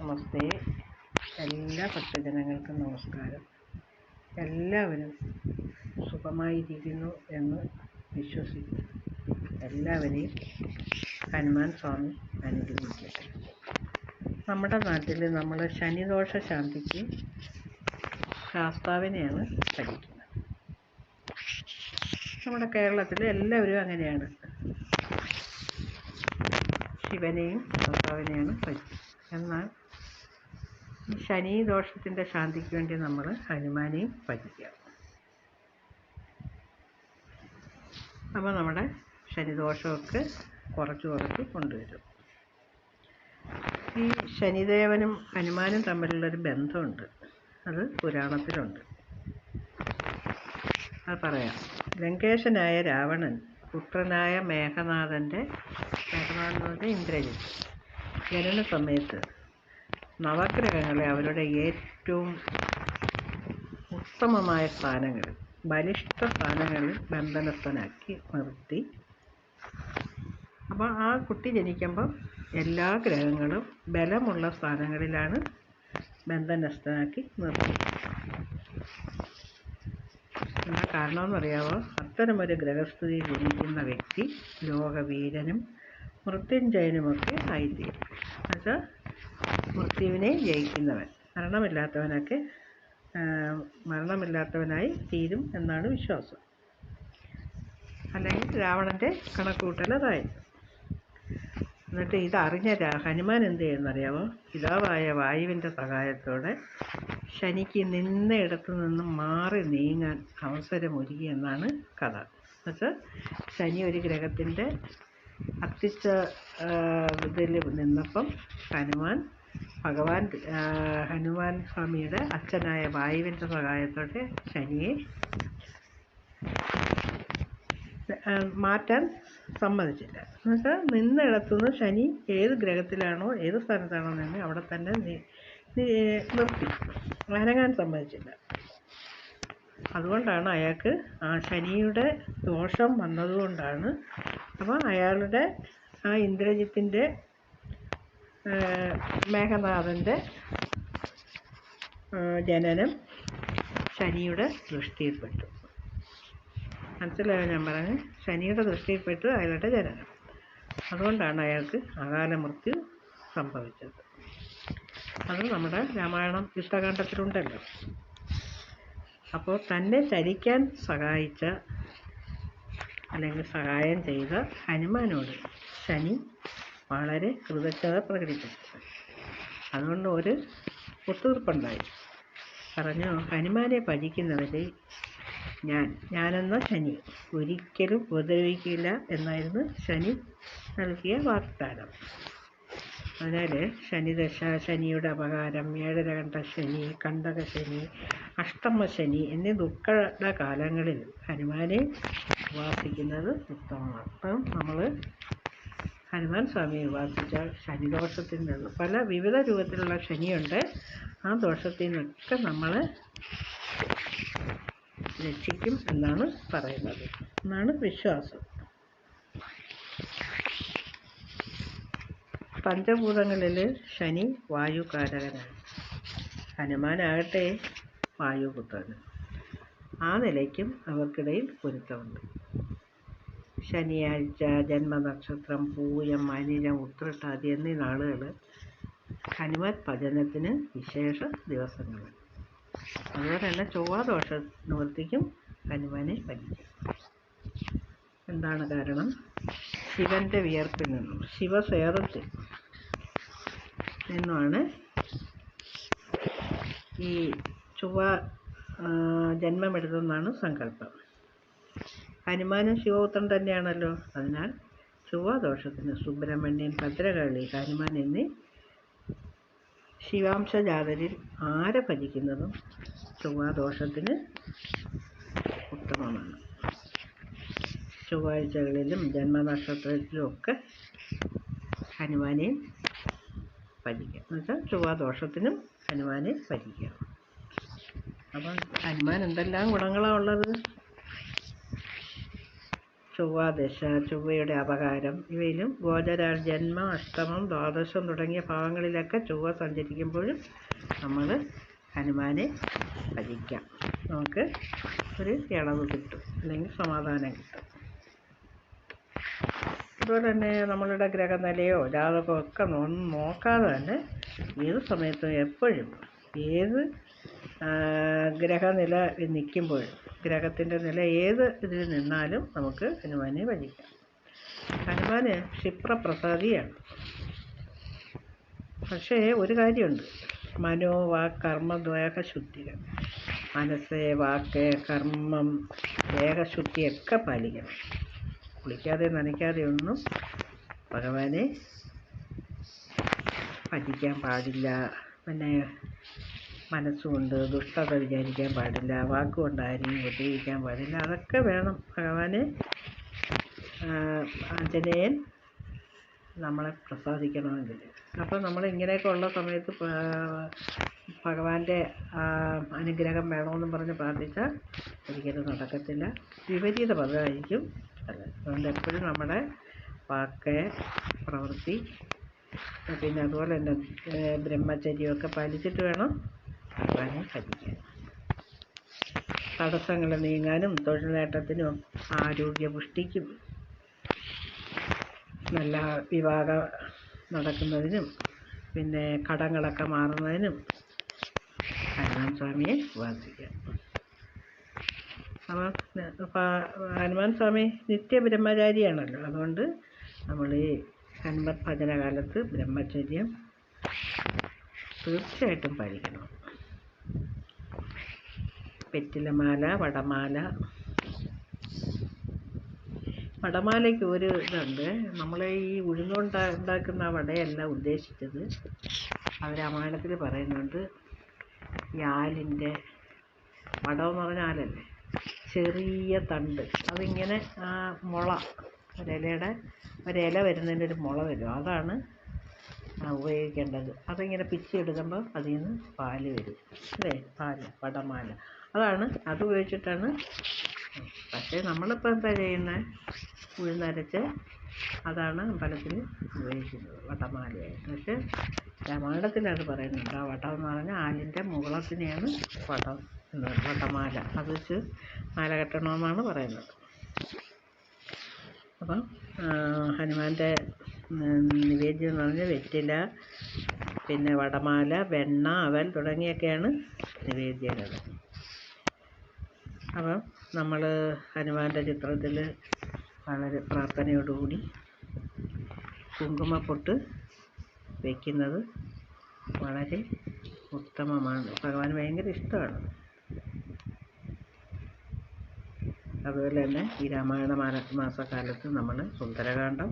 നമസ്തേ. എല്ലാ ഭക്തജനങ്ങൾക്കും നമസ്കാരം. എല്ലാവരും സുഖമായിരിക്കുന്നു എന്ന് വിശ്വസിക്കുന്നു. എല്ലാവരെയും ഹനുമാൻ സ്വാമി അനുഗ്രഹിക്കട്ടെ. നമ്മുടെ നാട്ടിൽ നമ്മൾ ശനിദോഷ ശാന്തിക്ക് ശാസ്താവിനെയാണ് കഴിക്കുന്നത് നമ്മുടെ കേരളത്തിൽ എല്ലാവരും അങ്ങനെയാണ്. ശിവനെയും ഭർത്താവിനെയാണ് ഭജിക്കുന്നത് എന്നാൽ ശനി ദോഷത്തിന്റെ ശാന്തിക്ക് വേണ്ടി നമ്മൾ ഹനുമാനെയും ഭജിക്കുക. അപ്പോൾ നമ്മുടെ ശനിദോഷമൊക്കെ കുറച്ച് കുറച്ച് കൊണ്ടുവരും. ഈ ശനിദേവനും ഹനുമാനും തമ്മിലുള്ളൊരു ബന്ധമുണ്ട്. അത് പുരാണത്തിലുണ്ട്. അത് പറയാം. ലങ്കേശനായ രാവണൻ പുത്രനായ മേഘനാഥന്റെ മേഘനാഥൻ എന്ന് ഇന്ദ്രജിത്ത് ജനന സമയത്ത് നവഗ്രഹങ്ങളെ അവരുടെ ഏറ്റവും ഉത്തമമായ സ്ഥാനങ്ങളിൽ ബലിഷ്ഠ സ്ഥാനങ്ങളിൽ ബന്ധനസ്ഥനാക്കി നിർത്തി. അപ്പോൾ ആ കുട്ടി ജനിക്കുമ്പോൾ എല്ലാ ഗ്രഹങ്ങളും ബലമുള്ള സ്ഥാനങ്ങളിലാണ് ബന്ധനസ്ഥനാക്കി നിർത്തി. എന്താ കാരണമെന്ന് അറിയാമോ അത്തരമൊരു ഗ്രഹസ്ഥിതി ജനിക്കുന്ന വ്യക്തി ലോകവീരനും മൃത്യുഞ്ജയനുമൊക്കെ ആയിത്തീരും. എന്നുവെച്ചാൽ മൃത്യുവിനെ ജയിക്കുന്നവൻ. മരണമില്ലാത്തവനൊക്കെ മരണമില്ലാത്തവനായി തീരും എന്നാണ് വിശ്വാസം. അല്ലെങ്കിൽ രാവണന്റെ കണക്കുകൂട്ടൽ അതായിരുന്നു. എന്നിട്ട് ഇതറിഞ്ഞ ഹനുമാൻ എന്ത് ചെയ്യുന്നറിയാമോ? പിതാവായ വായുവിന്റെ സഹായത്തോടെ ശനിക്ക് നിന്നയിടത്തു നിന്നും മാറി നീങ്ങാൻ അവസരമൊരുക്കി എന്നാണ് കഥ. എന്നുവെച്ചാൽ ശനി ഒരു ഗ്രഹത്തിന്റെ അത്തിച്ച ഇതിൽ നിന്നപ്പം ഹനുമാൻ ഭഗവാൻ ഹനുമാൻ സ്വാമിയുടെ അച്ഛനായ വായുവിന്റെ സഹായത്തോടെ ശനിയെ മാറ്റാൻ സമ്മതിച്ചില്ല. എന്നുവെച്ചാൽ നിന്നിടത്തുനിന്ന് ശനി ഏത് ഗ്രഹത്തിലാണോ ഏത് സ്ഥാനത്താണോ നിന്ന് അവിടെ തന്നെ നിർത്തി. അനങ്ങാൻ സമ്മതിച്ചില്ല. അതുകൊണ്ടാണ് അയാൾക്ക് ആ ശനിയുടെ ദോഷം വന്നതുകൊണ്ടാണ്. അപ്പോൾ അയാളുടെ ആ ഇന്ദ്രജിത്തിന്റെ മേഘനാഥന്റെ ജനനം ശനിയുടെ ദൃഷ്ടിയിൽപ്പെട്ടു. മനസ്സിലായോ ഞാൻ പറഞ്ഞത്? ശനിയുടെ ദൃഷ്ടിയിൽപ്പെട്ടു അയാളുടെ ജനനം. അതുകൊണ്ടാണ് അയാൾക്ക് അകാല മൃത്യു സംഭവിച്ചത്. അത് നമ്മുടെ രാമായണം യുദ്ധകാണ്ഡത്തിലുണ്ടല്ലോ. അപ്പോൾ തന്നെ ചരിക്കാൻ സഹായിച്ച അല്ലെങ്കിൽ സഹായം ചെയ്ത ഹനുമാനോട് ശനി വളരെ കൃതജ്ഞത പ്രകടിപ്പിച്ചു. അതുകൊണ്ട് ഒരു ഒത്തുതീർപ്പുണ്ടായി പറഞ്ഞു ഹനുമാനെ ഭജിക്കുന്നവരെ ഞാൻ ഞാനെന്ന ശനി ഒരിക്കലും ഉപദ്രവിക്കില്ല എന്നായിരുന്നു ശനി നൽകിയ വാഗ്ദാനം. അതിനാൽ ശനിദശ ശനിയുടെ അപകാരം ഏഴരകണ്ഠ ശനി കണ്ടക ശനി അഷ്ടമ ശനി എന്നീ ദുഃഖ കാലങ്ങളിൽ ഹനുമാനെ ഉപാസിക്കുന്നത് ഉത്തമമാണ്. അപ്പം നമ്മൾ ഹനുമാൻ സ്വാമിയെ ഉപാസിച്ചാൽ ശനിദോഷത്തിൽ നിന്ന് പല വിവിധ രൂപത്തിലുള്ള ശനിയുണ്ട്. ആ ദോഷത്തിൽ നിന്നൊക്കെ നമ്മൾ രക്ഷിക്കും എന്നാണ് പറയുന്നത്. എന്നാണ് വിശ്വാസം. പഞ്ചഭൂതങ്ങളിൽ ശനി വായുകാരകനാണ്. ഹനുമാനാകട്ടെ വായുപുത്രൻ ആ നിലയ്ക്കും അവർക്കിടയിൽ പൊരുത്തമുണ്ട്. ശനിയാഴ്ച ജന്മനക്ഷത്രം പൂയം അനിഴം ഉത്രട്ടാതി എന്നീ നാളുകൾ ഹനുമാൻ ഭജനത്തിന് വിശേഷ ദിവസങ്ങൾ അതുപോലെ തന്നെ ചൊവ്വാദോഷ നിവൃത്തിക്കും ഹനുമാനെ ഭജിക്കും. എന്താണ് കാരണം? ശിവന്റെ വിയർപ്പിൽ നിന്നും ശിവസേറത്തിൽ നിന്നുമാണ് ഈ ചൊവ്വ ജന്മമെടുത്തെന്നാണ് സങ്കല്പം. ഹനുമാനും ശിവപുത്രൻ തന്നെയാണല്ലോ. അതിനാൽ ചൊവ്വാദോഷത്തിന് സുബ്രഹ്മണ്യൻ ഭദ്രകാളി ഹനുമാൻ എന്നീ ശിവാംശജാതരിൽ ആരെ ഭജിക്കുന്നതും ചൊവ്വാദോഷത്തിന് ഉത്തമമാണ്. ചൊവ്വാഴ്ചകളിലും ജന്മനക്ഷത്രത്തിലും ഒക്കെ ഹനുമാനെയും ഭജിക്കുക എന്ന് വെച്ചാൽ ചൊവ്വാദോഷത്തിനും ഹനുമാനെ ഭജിക്കുക അപ്പം ഹനുമാൻ എന്തെല്ലാം ഗുണങ്ങളാണ് ഉള്ളത്? ചൊവ്വാദശ ചൊവ്വയുടെ അപകാരം. ഇവയിലും ഗോചരാൽ ജന്മ അഷ്ടമം ദ്വാദശം തുടങ്ങിയ ഭാവങ്ങളിലൊക്കെ ചൊവ്വ സഞ്ചരിക്കുമ്പോഴും നമ്മൾ ഹനുമാനെ ഭജിക്കാം. നമുക്ക് ഒരു ഇളവ് കിട്ടും അല്ലെങ്കിൽ സമാധാനം കിട്ടും. അതുപോലെ തന്നെ നമ്മളുടെ ഗ്രഹനിലയോ ജാതകമോ ഒക്കെ നോക്കാതെ തന്നെ ഏത് സമയത്തും എപ്പോഴും ഏത് ഗ്രഹനില നിൽക്കുമ്പോൾ ഗ്രഹത്തിന്റെ നില ഏത് ഇതിൽ നിന്നാലും നമുക്ക് ഹനുമാനെ ഭജിക്കാം ഹനുമാന് ക്ഷിപ്രപ്രസാദിയാണ്. പക്ഷേ ഒരു കാര്യമുണ്ട്. മനോ കർമ്മദ്വേഹ കർമ്മ ദേഹശുദ്ധികൾ മനസ്സ് വാക്ക് കർമ്മം ദേഹശുദ്ധിയൊക്കെ പാലിക്കണം. കുളിക്കാതെ നനയ്ക്കാതെ ഒന്നും ഭഗവാനെ ഭജിക്കാൻ പാടില്ല. പിന്നെ മനസ്സുകൊണ്ട് ദുഷ്ടത വിചാരിക്കാൻ പാടില്ല വാക്കുകൊണ്ട് ആരെയും ഉപദ്രവിക്കാൻ പാടില്ല. അതൊക്കെ വേണം. ഭഗവാനെ ആഞ്ജനേയൻ നമ്മളെ പ്രസാദിക്കണമെങ്കിൽ. അപ്പോൾ നമ്മൾ ഇങ്ങനെയൊക്കെ ഉള്ള സമയത്ത് ഭഗവാന്റെ അനുഗ്രഹം വേണമെന്നും പറഞ്ഞ് പ്രാർത്ഥിച്ചാൽ ഒരിക്കലും നടക്കത്തില്ല. വിപരീത പദമായിരിക്കും അത്. അതുകൊണ്ട് എപ്പോഴും നമ്മുടെ വാക്ക് പ്രവൃത്തി. പിന്നെ അതുപോലെ തന്നെ ബ്രഹ്മചര്യമൊക്കെ പാലിച്ചിട്ട് വേണം ഭഗവാനെ സാധിക്കും തടസ്സങ്ങൾ നീങ്ങാനും തൊഴിൽ നേട്ടത്തിനും ആരോഗ്യപുഷ്ടിക്കും. നല്ല വിവാഹം നടക്കുന്നതിനും പിന്നെ കടങ്ങളൊക്കെ മാറുന്നതിനും ഹനുമാൻ സ്വാമിയെ ഉപാസിക്കാം അപ്പം ഹനുമാൻ സ്വാമി നിത്യ ബ്രഹ്മചാരിയാണല്ലോ അതുകൊണ്ട് നമ്മൾ ഈ ഹനുമത് ഭജന കാലത്ത് ബ്രഹ്മചര്യം തീർച്ചയായിട്ടും പാലിക്കണം. വെറ്റിലമാല വടമാല. വടമാലയ്ക്ക് ഒരു ഇതുണ്ട്. നമ്മൾ ഈ ഉഴുന്നുകൊണ്ട് ഉണ്ടാക്കുന്ന വടയല്ല ഉദ്ദേശിച്ചത്. അവർ രാമായണത്തിൽ പറയുന്നുണ്ട് ഈ ആലിന്റെ വടം എന്ന് പറഞ്ഞാൽ ആലല്ലേ? ചെറിയ തണ്ട്. അതിങ്ങനെ ആ മുള ഒരിലയുടെ ഒരില വരുന്നതിന്റെ ഒരു മുള വരും. അതാണ് ഉപയോഗിക്കേണ്ടത് അതിങ്ങനെ പിച്ചെടുക്കുമ്പോൾ അതിൽ നിന്ന് പാൽ വരും. അല്ലേ? പാൽ വടമാല. അതാണ് അത് ഉപയോഗിച്ചിട്ടാണ്. പക്ഷേ നമ്മളിപ്പോൾ എന്താ ചെയ്യുന്നത് ഉഴുന്നരച്ച് അതാണ് അമ്പലത്തിൽ ഉപയോഗിക്കുന്നത് വടമാലയായിട്ട്. പക്ഷേ രാമായണത്തിലത് പറയുന്നുണ്ട് ആ വടം എന്ന് പറഞ്ഞാൽ ആലിന്റെ മുകളത്തിനെയാണ് വടം എന്ന് വടമാല. അത് വെച്ച് മാല കെട്ടണമെന്നാണ് പറയുന്നത്. അപ്പം ഹനുമാന്റെ നിവേദ്യം എന്ന് പറഞ്ഞാൽ വെറ്റില പിന്നെ വടമാല വെണ്ണ അവൽ തുടങ്ങിയൊക്കെയാണ് നിവേദ്യങ്ങൾ. അപ്പം നമ്മൾ ഹനുമാന്റെ ചിത്രത്തിൽ വളരെ പ്രാർത്ഥനയോടുകൂടി കുങ്കുമപ്പൊട്ട് വയ്ക്കുന്നത് വളരെ ഉത്തമമാണ്. ഭഗവാൻ ഭയങ്കര ഇഷ്ടമാണ്. അതുപോലെ തന്നെ ഈ രാമായണ മാസ മാസക്കാലത്ത് നമ്മൾ സുന്ദരകാന്ഡം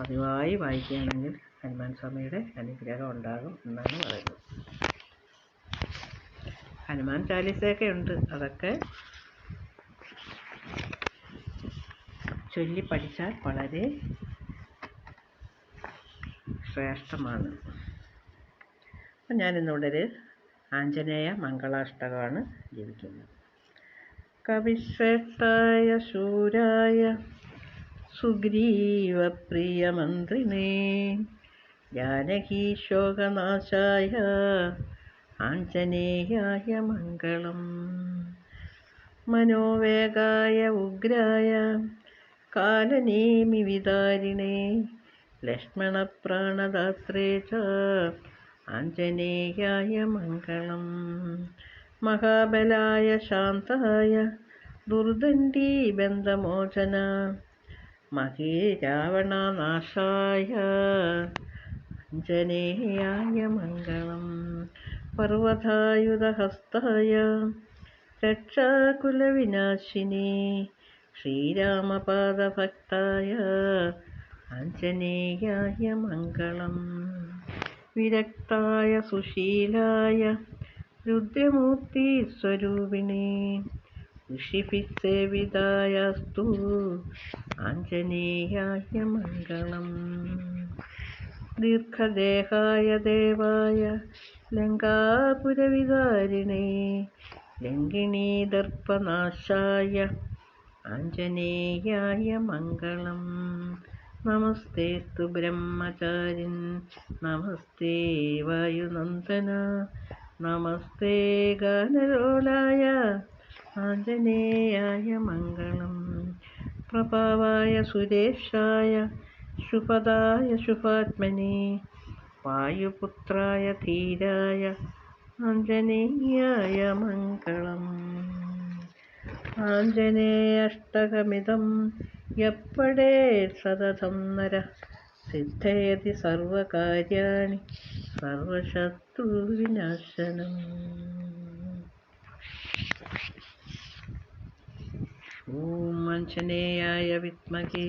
പതിവായി വായിക്കുകയാണെങ്കിൽ ഹനുമാൻ സ്വാമിയുടെ അനുഗ്രഹം ഉണ്ടാകും എന്നാണ് പറയുന്നത്. ഹനുമാൻ ചാലീസയൊക്കെ ഉണ്ട്. അതൊക്കെ ചൊല്ലി പഠിച്ചാൽ വളരെ ശ്രേഷ്ഠമാണ്. അപ്പം ഞാനിന്നിവിടെ ആഞ്ജനേയ മംഗളാഷ്ടകമാണ് ജീവിക്കുന്നത്. കവിശ്രേഷ്ഠായ ശൂരായ സുഗ്രീവപ്രിയമന്ത്രിണേ ജാനകീശോകനാശായ ആഞ്ജനേയായ മംഗളം. മനോവേഗായ ഉഗ്രായ കാലനേമി വിതാരിണേ. ലക്ഷ്മണപ്രാണദാത്രേ ച ആഞ്ജനേയായ മംഗളം. മഹാബലായ ശാന്തായ ദുർദണ്ഡീ ബന്ധമോചന മഹീ രാവണനാശായ അഞ്ജനേയായ മംഗളം. പർവതായുധഹസ്തായ രക്ഷാകുലവിനാശിനി. ശ്രീരാമപാദഭക്തായ ആഞ്ജനേയായ മംഗളം. വിരക്തായ സുശീലായ രുദ്രമൂർത്തിസ്വരൂപിണി ഋഷിഭിസേവിതായസ്തു ആഞ്ജനേയായ മംഗളം ദീർഘദേഹായ ദേവായ ലങ്കാപുരവിതാരിണേ ലങ്കിണീദർപ്പനാശായ ആഞ്ജനേയായ മംഗളം നമസ്തേ തു ബ്രഹ്മചാരിൻ നമസ്തേ വായുനന്ദന നമസ്തേ ഗാനലോലായ ആഞ്ജനേയായ മംഗളം. പ്രഭാവായ സുരേഷായ ശുഭദായ ശുഭാത്മനെ വായുപുത്രായ ധീരായ ആഞ്ജനേയായ മംഗളം. ആഞ്ജനേയഷ്ടകമിതം എപ്പടേ സതതം നര സിദ്ധയതി സർവകാര്യാണി സർവശത്രുവിനാശനം. ओम आंजनेय विद्महे।